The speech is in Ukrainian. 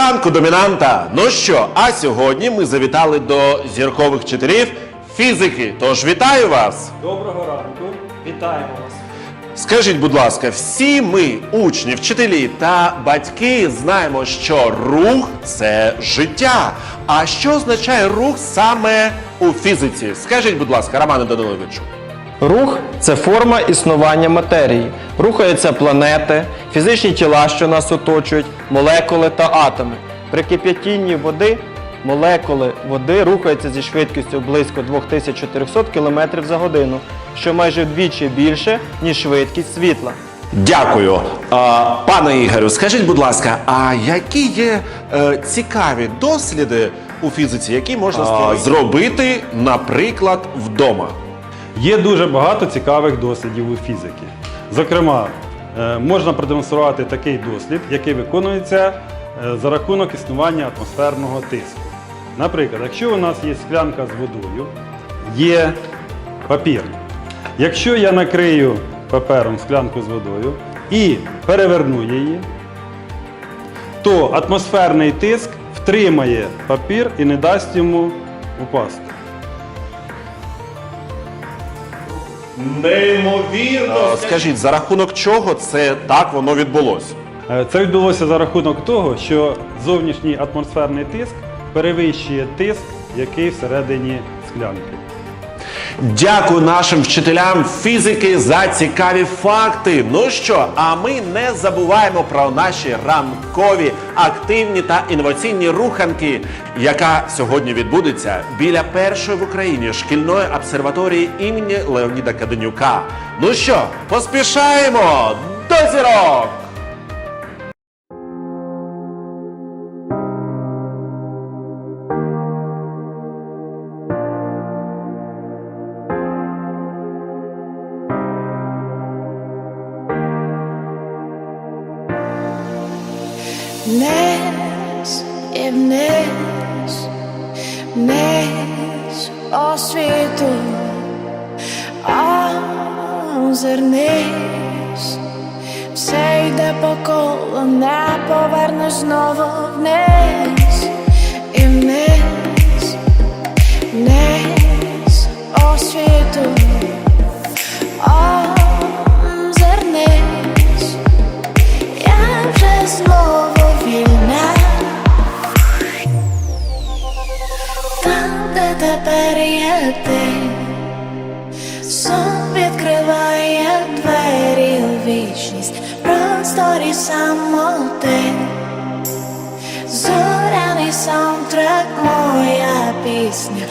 ранку, домінанта! Ну що, а сьогодні ми завітали до зіркових вчителів фізики. Тож вітаю вас! Доброго ранку. Вітаємо вас. Скажіть, будь ласка, всі ми, учні, вчителі та батьки, знаємо, що рух це життя. А що означає рух саме у фізиці? Скажіть, будь ласка, Романе Даниловичу. Рух це форма існування матерії. Рухаються планети, фізичні тіла, що нас оточують, молекули та атоми. При кип'ятінні води молекули води рухаються зі швидкістю близько 2400 км за годину, що майже вдвічі більше, ніж швидкість світла. Дякую. А, пане Ігорю, скажіть, будь ласка, а які є е, цікаві досліди у фізиці, які можна а, зробити, наприклад, вдома? Є дуже багато цікавих дослідів у фізики. Зокрема, е, можна продемонструвати такий дослід, який виконується е, за рахунок існування атмосферного тиску. Наприклад, якщо у нас є склянка з водою, є папір. Якщо я накрию папером склянку з водою і переверну її, то атмосферний тиск втримає папір і не дасть йому упасти. Неймовірно. Скажіть, за рахунок чого це так воно відбулося? Е, Це відбулося за рахунок того, що зовнішній атмосферний тиск перевищує тиск, який всередині склянки. Дякую нашим вчителям фізики за цікаві факти. Ну що, а ми не забуваємо про наші ранкові активні та інноваційні руханки, яка сьогодні відбудеться біля першої в Україні шкільної обсерваторії імені Леоніда Каденюка. Ну що, поспішаємо до зірок! Вниз і вниз, вниз освіту, озирнись, все йде по колу, не повернеш знову вниз де тепер є ти, сон відкриває двері у вічність, просторі самоти, зоряний саундтрек, моя пісня,